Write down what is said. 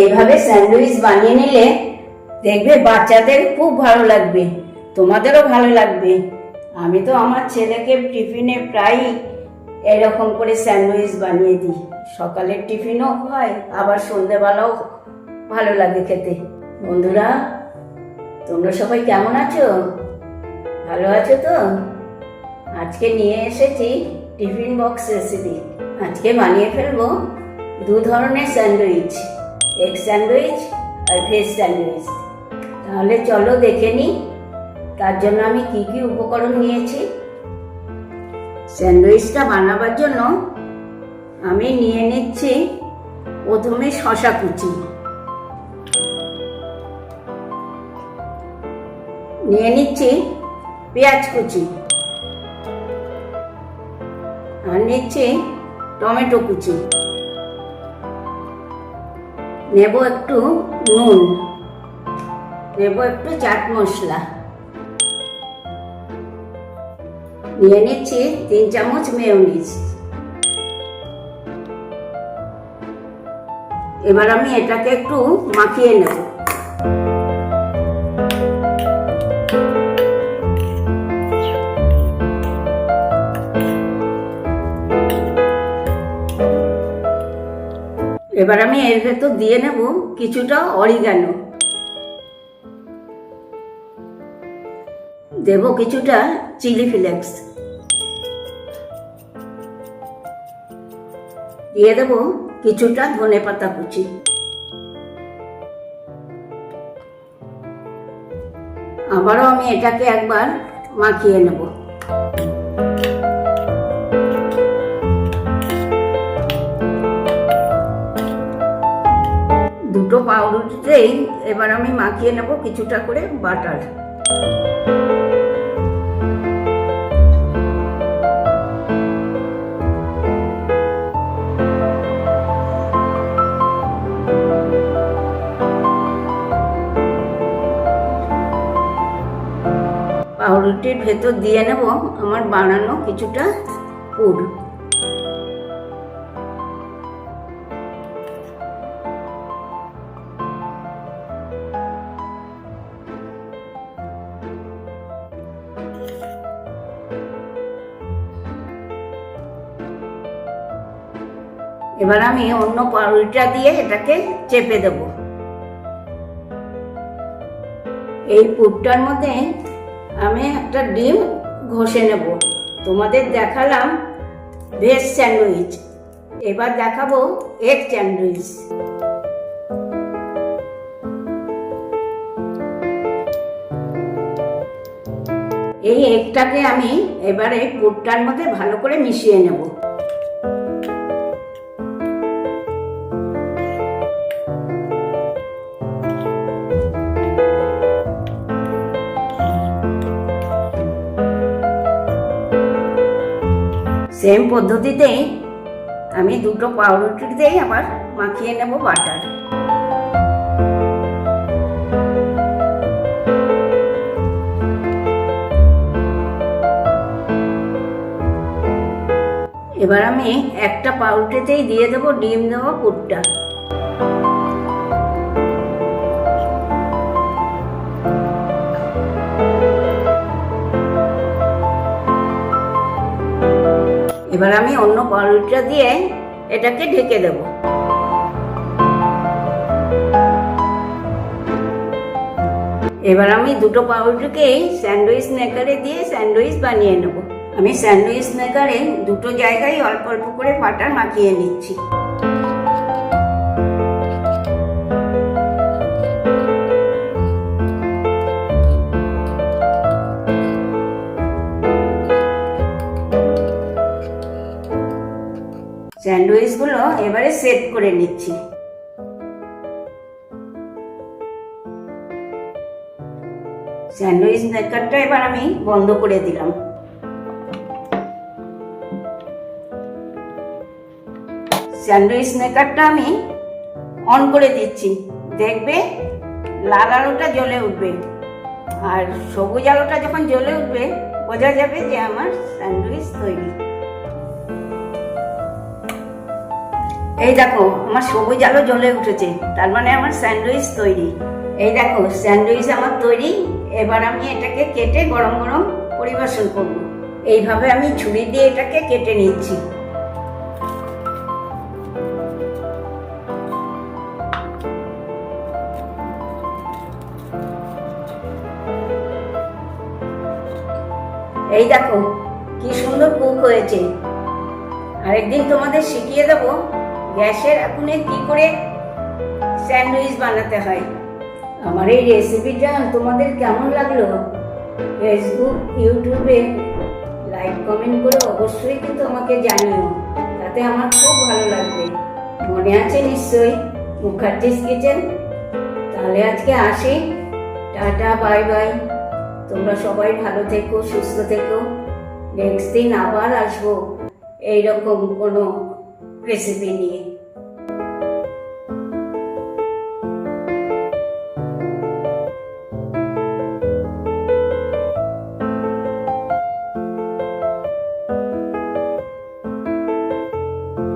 এইভাবে স্যান্ডউইচ বানিয়ে নিলে দেখবে বাচ্চাদের খুব ভালো লাগবে, তোমাদেরও ভালো লাগবে। আমি তো আমার ছেলেকে টিফিনে প্রায়ই এরকম করে স্যান্ডউইচ বানিয়ে দিই। সকালের টিফিনও হয়, আবার সন্ধেবেলাও ভালো লাগে খেতে। বন্ধুরা, তোমরা সবাই কেমন আছো? ভালো আছো তো? আজকে নিয়ে এসেছি টিফিন বক্স রেসিপি। আজকে বানিয়ে ফেলব দু ধরনের স্যান্ডউইচ। এগ স্যান্ডউইচ আর ভেজ স্যান্ডউইচ। তাহলে চলো দেখে নিই, তার জন্য আমি কি কি উপকরণ নিয়েছি। স্যান্ডউইচটা বানাবার জন্য আমি নিয়ে নিচ্ছি প্রথমে শশা কুচি। নিয়ে নিচ্ছি পেঁয়াজ কুচি। আর নিচ্ছি টমেটো কুচি। নেব একটু নুন, নেব একটু চাট মশলা। নিয়ে নিচ্ছি তিন চামচ মেয়নিজ। এবার আমি এটাকে একটু মাখিয়ে নেব। এবার আমি এর ভেতর দিয়ে নেব কিছুটা অরিগানো। দেব কিছুটা চিলি ফ্লেক্স। দিয়ে দেব কিছুটা ধনে পাতা কুচি। আবারও আমি এটাকে একবার মাখিয়ে নেব। দুটো পাউরুটিতেই এবার আমি মাখিয়ে নেব কিছুটা করে বাটার। পাউরুটির ভেতর দিয়ে নেব আমার বানানো কিছুটা পুর। এবার আমি অন্য পাউরুটিটা দিয়ে এটাকে চেপে দেব। এই পুরটার মধ্যে আমি একটা ডিম ঘষে নেব। তোমাদের দেখালাম ভেজ স্যান্ডউইচ। এবার দেখাবো এগ স্যান্ডউইচ। এই এগটাকে আমি এবারে পুরটার মধ্যে ভালো করে মিশিয়ে নেব। সেম পদ্ধতিতেই আমি দুটো পাউরুটিতেই আবার মাখিয়ে নেব বাটার। এবার আমি একটা পাউরুটিতেই দিয়ে দেবো, ডিম দেবো পুরটা। এবার আমি অন্য পাউরুটিটা দিয়ে এটাকে ঢেকে দেব। এবার আমি দুটো পাউরুটিকেই স্যান্ডউইচ মেকারে দিয়ে স্যান্ডউইচ বানিয়ে নেব। আমি স্যান্ডউইচ মেকারে দুটো জায়গায় অল্প অল্প করে বাটার মাখিয়ে নিচ্ছি। স্যান্ডউইচগুলো এবারে সেট করে নিচ্ছি। স্যান্ডউইচ মেকারটা এবার আমি বন্ধ করে দিলাম। স্যান্ডউইচ মেকারটা আমি অন করে দিচ্ছি। দেখবে লাল আলোটা জ্বলে উঠবে। আর সবুজ আলোটা যখন জ্বলে উঠবে, বোঝা যাবে যে আমার স্যান্ডউইচ তৈরি। এই দেখো, আমার সবুজ আলো জ্বলে উঠেছে, তার মানে আমার স্যান্ডউইচ তৈরি। এই দেখো, স্যান্ডউইচ আমার তৈরি, এবার আমি এটাকে কেটে গরম গরম পরিবেশন করব। এইভাবে আমি ছুরি দিয়ে এটাকে কেটে নিচ্ছি। এই দেখো, কি সুন্দর কুক হয়েছে। আরেকদিন তোমাদের শিখিয়ে দেব গ্যাসের আগুনে কি করে স্যান্ডউইচ বানাতে হয়? আমার এই রেসিপিটা তোমাদের কেমন লাগল? ফেসবুক, ইউটিউবে লাইক, কমেন্ট করে অবশ্যই কিন্তু আমাকে জানিও। তাতে আমার খুব ভালো লাগবে। মনে আছে নিশ্চয়ই মুখার্জিস কিচেন? তাহলে আজকে আসি। Tata, bye bye. তোমরা সবাই ভালো থেকো, সুস্থ থেকো। নেক্সট দিন আবার আসব। এইরকম কোনো রেসিপি নিয়ে।